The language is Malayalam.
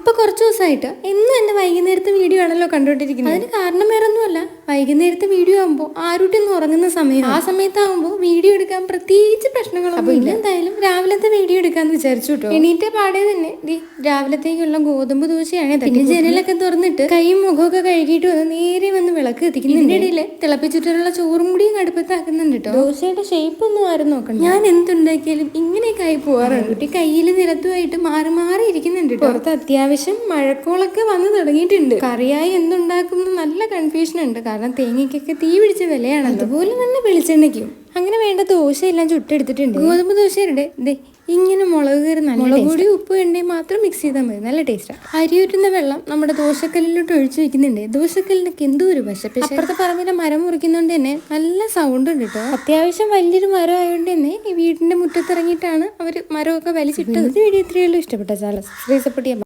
ഇപ്പൊ കുറച്ച് ദിവസമായിട്ട് എന്നും എന്റെ വൈകുന്നേരത്തെ വീഡിയോ ആണല്ലോ കണ്ടുകൊണ്ടിരിക്കുന്നത്. അതിന് കാരണം വേറെ ഒന്നുമല്ല വൈകുന്നേരത്തെ വീഡിയോ ആകുമ്പോൾ ആരുട്ടി ഒന്ന് ഉറങ്ങുന്ന സമയം. ആ സമയത്താകുമ്പോൾ വീഡിയോ എടുക്കാൻ പ്രത്യേകിച്ച് പ്രശ്നങ്ങളൊന്നും ഇല്ല. എന്തായാലും രാവിലത്തെ വീഡിയോ എടുക്കാന്ന് വിചാരിച്ചു കേട്ടോ എണീറ്റ പാടേ തന്നെ രാവിലത്തേക്കുള്ള ഗോതമ്പ് ദോശയാണ്. പിന്നെ ജനലൊക്കെ തുറന്നിട്ട് കൈയും മുഖമൊക്കെ കഴുകിയിട്ട് വന്ന് നേരെ വന്ന് വിളക്ക് എത്തിക്കുന്നുണ്ട് ഇടയിൽ തിളപ്പിച്ചിട്ടുള്ള ചോറും കൂടിയും കടുപ്പത്താക്കുന്നുണ്ട് കേട്ടോ ദോശയുടെ ഷേപ്പ് ഒന്നും ആരും നോക്കണം ഞാൻ എന്തുണ്ടാക്കിയാലും ഇങ്ങനെയൊക്കെ ആയി പോവാറുണ്ട്. കുട്ടി കയ്യിൽ നിരത്തുമായിട്ട് മാറി മാറി ഇരിക്കുന്നുണ്ട്. പുറത്ത് അത്യാവശ്യം മഴക്കോളൊക്കെ വന്ന് തുടങ്ങിയിട്ടുണ്ട്. കറിയായി എന്തുണ്ടാക്കും നല്ല കൺഫ്യൂഷൻ ഉണ്ട്. കാരണം തേങ്ങയ്ക്കൊക്കെ തീ പിടിച്ച വിലയാണ് അതുപോലെ തന്നെ വെളിച്ചെണ്ണയ്ക്കും. അങ്ങനെ വേണ്ട ദോശ എല്ലാം ചുട്ടെടുത്തിട്ടുണ്ട്. ഗോതമ്പ് ദോശയുടെ ദേ ഇങ്ങനെ മുളക് കയറി നല്ല മുളക് പൊടി ഉപ്പ് എണ്ണയും മാത്രം മിക്സ് ചെയ്താൽ മതി. നല്ല ടേസ്റ്റാണ് അരി ഊറ്റുന്ന വെള്ളം നമ്മുടെ ദോശക്കല്ലിലോട്ട് ഒഴിച്ചു വെക്കുന്നുണ്ട്. ദോശക്കല്ലിനൊക്കെ എന്തോ ഒരു വശപ്പ് അപ്പുറത്തെ പറമ്പിലെ മരം മുറിക്കുന്നോണ്ട് തന്നെ നല്ല സൗണ്ട് ഉണ്ട് കേട്ടോ അത്യാവശ്യം വലിയൊരു മരം ആയതുകൊണ്ട് തന്നെ ഈ വീടിന്റെ മുറ്റത്തിറങ്ങിയിട്ടാണ് അവർ മരമൊക്കെ വലിച്ചിട്ടത്. വീഡിയോ ഇത്രയുള്ളൂ ഇഷ്ടപ്പെട്ട ചാല ശ്രീ സപ്പോർട്ട് ചെയ്യാൻ